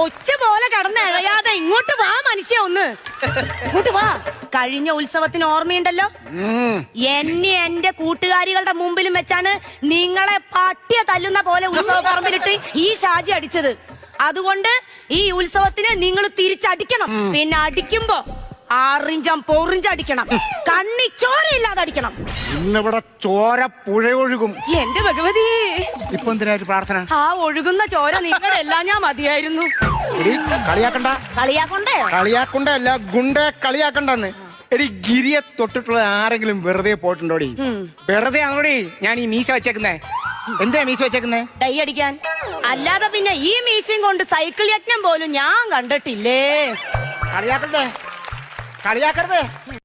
ഒച്ച പോലെ കടന്ന് ഇഴയാതെ ഇങ്ങോട്ട് വാ മനുഷ്യ ഒന്ന്. ഇങ്ങോട്ട് വാ. കഴിഞ്ഞ ഉത്സവത്തിന് ഓർമ്മയുണ്ടല്ലോ? എന്നെ എന്റെ കൂട്ടുകാരികളുടെ മുമ്പിലും വെച്ചാണ് നിങ്ങളെ പട്ടിയ തല്ലുന്ന പോലെ ഉത്സവ പറമ്പിലിട്ട് ഈ ഷാജി അടിച്ചത്. അതുകൊണ്ട് ഈ ഉത്സവത്തിന് നിങ്ങൾ തിരിച്ചടിക്കണം. പിന്നെ അടിക്കുമ്പോ ആറിഞ്ചം പൊറിഞ്ചടിക്കണം കണ്ണി ചോരയില്ലാതെ അടിക്കണം. ഇന്നിവിടെ ചോര പുഴയൊഴുകും. എന്റെ ഭഗവതി. ഇപ്പൊ എന്തിനാ പ്രാർത്ഥന? ആ ഒഴുകുന്ന ചോര നിങ്ങളെല്ലാം ഞാൻ മതിയായിരുന്നു. എടി കളിയാക്കണ്ട. കളിയാക്കൊണ്ടേ? കളിയാക്കണ്ട അല്ല ഗുണ്ടേ കളിയാക്കണ്ടെന്ന്. എടി ഗിരിയെ തൊട്ടിട്ടുള്ള ആരെങ്കിലും വെറുതെ പോയിട്ടുണ്ടോടി? വെറുതെ ആണോടി ഞാൻ ഈ മീശ വെച്ചേക്കുന്നേ? എന്താ മീശ വെച്ചേക്കുന്നേ? ഡൈ അടിക്കാൻ. അല്ലാതെ പിന്നെ ഈ മീശയും കൊണ്ട് സൈക്കിൾ യജ്ഞം പോലും ഞാൻ കണ്ടിട്ടില്ലേ? കളിയാക്കണ്ടേ കളിയാക്കരുത്.